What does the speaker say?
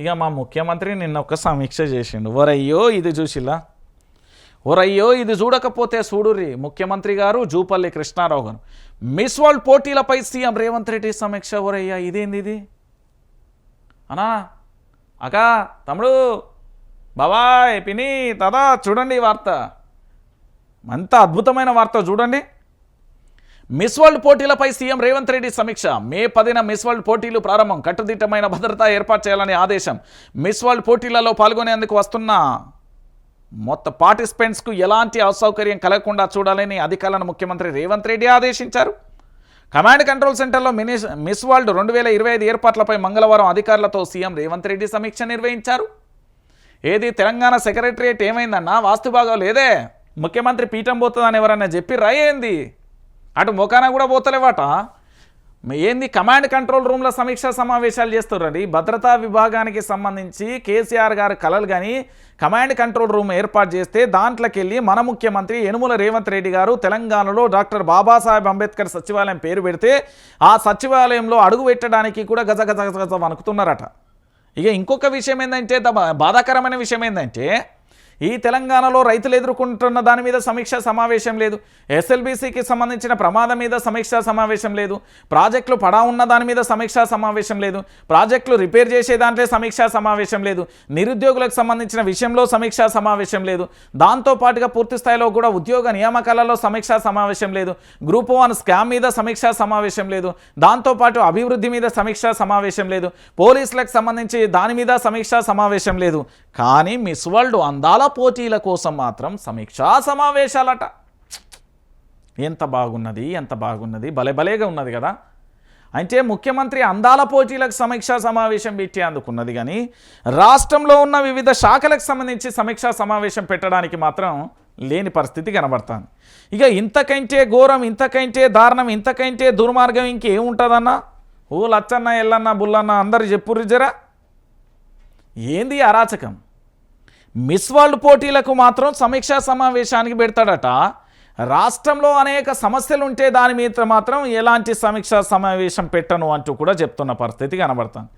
ఇక మా ముఖ్యమంత్రి నిన్న ఒక సమీక్ష చేసిండు. ఓరయ్యో ఇది చూసిలా? ఓరయ్యో ఇది చూడకపోతే చూడుర్రి ముఖ్యమంత్రి గారు జూపల్లి కృష్ణారావు గారు మిస్ వరల్డ్ పోటీలపై సీఎం రేవంత్ రెడ్డి సమీక్ష. ఓరయ్యా ఇదేంది ఇది? అనా అకా తమ్ముడు బాబాయ్ పిని తదా చూడండి వార్త. అంత అద్భుతమైన వార్త చూడండి. మిస్ వరల్డ్ పోటీలపై సీఎం రేవంత్ రెడ్డి సమీక్ష. మే పదిన మిస్ వరల్డ్ పోటీలు ప్రారంభం. కట్టుదిట్టమైన భద్రత ఏర్పాటు చేయాలని ఆదేశం. మిస్ వరల్డ్ పోటీలలో పాల్గొనేందుకు వస్తున్న మొత్తం పార్టిసిపెంట్స్కు ఎలాంటి అసౌకర్యం కలగకుండా చూడాలని అధికారులను ముఖ్యమంత్రి రేవంత్ రెడ్డి ఆదేశించారు. కమాండ్ కంట్రోల్ సెంటర్లో మినిస్ మిస్ వరల్డ్ రెండు వేల ఇరవై ఐదు ఏర్పాట్లపై మంగళవారం అధికారులతో సీఎం రేవంత్ రెడ్డి సమీక్ష నిర్వహించారు. ఏది తెలంగాణ సెక్రటరియట్ ఏమైందన్నా? వాస్తు భాగం లేదే. ముఖ్యమంత్రి పీఠం పోతుందని ఎవరన్నా చెప్పి రాయేంది అటు మొకాన కూడా పోతలేవాట. ఏంది కమాండ్ కంట్రోల్ రూమ్లో సమీక్షా సమావేశాలు చేస్తున్నారండి భద్రతా విభాగానికి సంబంధించి కేసీఆర్ గారి కలలు కానీ కమాండ్ కంట్రోల్ రూమ్ ఏర్పాటు చేస్తే దాంట్లోకి వెళ్ళి మన ముఖ్యమంత్రి యనుమల రేవంత్ రెడ్డి గారు తెలంగాణలో డాక్టర్ బాబాసాహెబ్ అంబేద్కర్ సచివాలయం పేరు పెడితే ఆ సచివాలయంలో అడుగు పెట్టడానికి కూడా గజ గజ గజ గజ వణుకుతున్నారట. ఇక ఇంకొక విషయం ఏంటంటే బాధాకరమైన విషయం ఏంటంటే ఈ తెలంగాణలో రైతులు ఎదుర్కొంటున్న దాని మీద సమీక్షా సమావేశం లేదు. ఎస్ఎల్బీసీకి సంబంధించిన ప్రమాదం మీద సమీక్షా సమావేశం లేదు. ప్రాజెక్టులు పడా ఉన్న దాని మీద సమీక్షా సమావేశం లేదు. ప్రాజెక్టులు రిపేర్ చేసే దాంట్లో సమీక్షా సమావేశం లేదు. నిరుద్యోగులకు సంబంధించిన విషయంలో సమీక్షా సమావేశం లేదు. దాంతోపాటుగా పూర్తి స్థాయిలో కూడా ఉద్యోగ నియామకాలలో సమీక్షా సమావేశం లేదు. గ్రూప్ వన్ స్కామ్ మీద సమీక్షా సమావేశం లేదు. దాంతోపాటు అభివృద్ధి మీద సమీక్షా సమావేశం లేదు. పోలీసులకు సంబంధించి దాని మీద సమీక్షా సమావేశం లేదు. కానీ మిస్ వరల్డ్ అందాల పోటీల కోసం మాత్రం సమీక్షా సమావేశాలట. ఎంత బాగున్నది ఎంత బాగున్నది భలే భలేగా ఉన్నది కదా. అంటే ముఖ్యమంత్రి అందాల పోటీలకు సమీక్షా సమావేశం పెట్టి అందుకున్నది కానీ రాష్ట్రంలో ఉన్న వివిధ శాఖలకు సంబంధించి సమీక్షా సమావేశం పెట్టడానికి మాత్రం లేని పరిస్థితి కనబడుతుంది. ఇక ఇంతకంటే ఘోరం ఇంతకంటే దారుణం ఇంతకంటే దుర్మార్గం ఇంకేముంటుందన్నా? ఓ లచ్చన్న ఎల్లన్న బుల్లన్న అందరు చెప్పుర్రి జరా. ఏంది అరాచకం? మిస్ వరల్డ్ పోటీలకు మాత్రం సమీక్షా సమావేశానికి పెడతాడట. రాష్ట్రంలో అనేక సమస్యలు ఉంటే దాని మీద మాత్రం ఎలాంటి సమీక్షా సమావేశం పెట్టను అంటూ కూడా చెప్తున్న పరిస్థితి కనబడుతుంది.